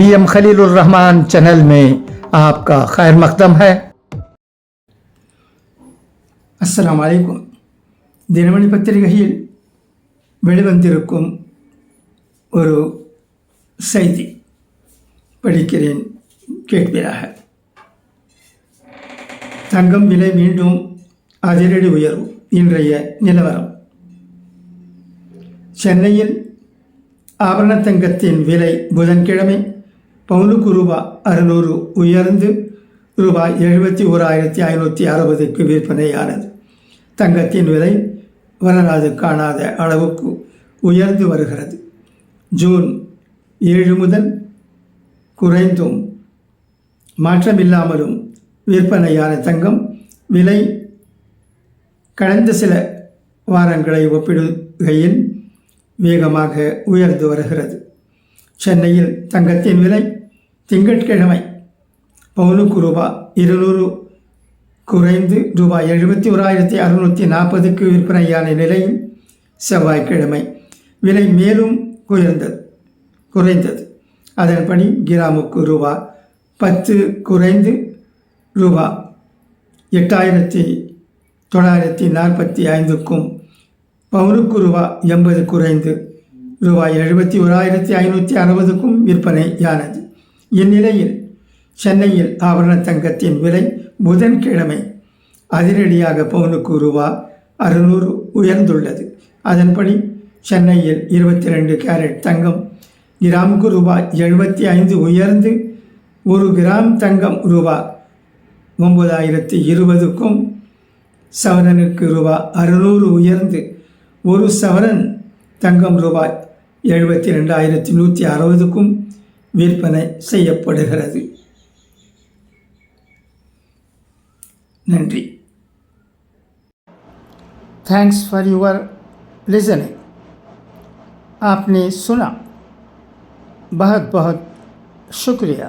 V M Khalilur Rahman channel में आपका खैर मकदम है அஸ்ஸலாமு அலைக்கும் தினமணி பத்திரிகையில் வெளிவந்திருக்கும் ஒரு செய்தி படிக்கிறேன் கேட்பீராக தங்கம் விலை மீண்டும் அதிரடி உயர்வு இன்றைய நிலவரம் சென்னையில் ஆபரண தங்கத்தின் விலை புதன்கிழமை பவுனுக்கு ரூபாய் அறுநூறு உயர்ந்து ரூபாய் எழுபத்தி ஓராயிரத்தி ஐநூற்றி அறுபதுக்கு விற்பனையானது. தங்கத்தின் விலை வரலாறு காணாத அளவுக்கு உயர்ந்து வருகிறது. ஜூன் ஏழு முதல் குறைந்தும் மாற்றமில்லாமலும் விற்பனையான தங்கம் விலை கடந்த சில வாரங்களை ஒப்பிடுகையில் வேகமாக உயர்ந்து வருகிறது. சென்னையில் தங்கத்தின் விலை திங்கட்கிழமை பவுனுக்கு ரூபாய் இருநூறு குறைந்து ரூபாய் எழுபத்தி ஓராயிரத்தி அறுநூற்றி நாற்பதுக்கு விற்பனையான நிலையில் செவ்வாய்க்கிழமை. விலை மேலும் உயர்ந்தது குறைந்தது. அதன்படி கிராமுக்கு ரூபாய் பத்து குறைந்து ரூபாய் எட்டாயிரத்தி தொள்ளாயிரத்தி நாற்பத்தி ஐந்துக்கும் பவுனுக்கு ரூபாய் எண்பது குறைந்து ரூபாய் எழுபத்தி ஓராயிரத்தி ஐநூற்றி அறுபதுக்கும் விற்பனையானது இந்நிலையில் சென்னையில் ஆபரண தங்கத்தின் விலை புதன்கிழமை அதிரடியாக பவுனுக்கு ரூபா அறுநூறு உயர்ந்துள்ளது. அதன்படி சென்னையில் இருபத்தி ரெண்டு கேரட் தங்கம் கிராமுக்கு ரூபாய் எழுபத்தி ஐந்து உயர்ந்து ஒரு கிராம் தங்கம் ரூபாய் ஒன்பதாயிரத்தி இருபதுக்கும் சவரனுக்கு ரூபாய் அறுநூறு உயர்ந்து ஒரு சவரன் தங்கம் ரூபாய் எழுபத்தி ரெண்டாயிரத்தி நூற்றி அறுபதுக்கும் விற்பனை செய்யப்படுகிறது நன்றி थैंक्स फॉर योर लिसनिंग आपने सुना बहुत बहुत शुक्रिया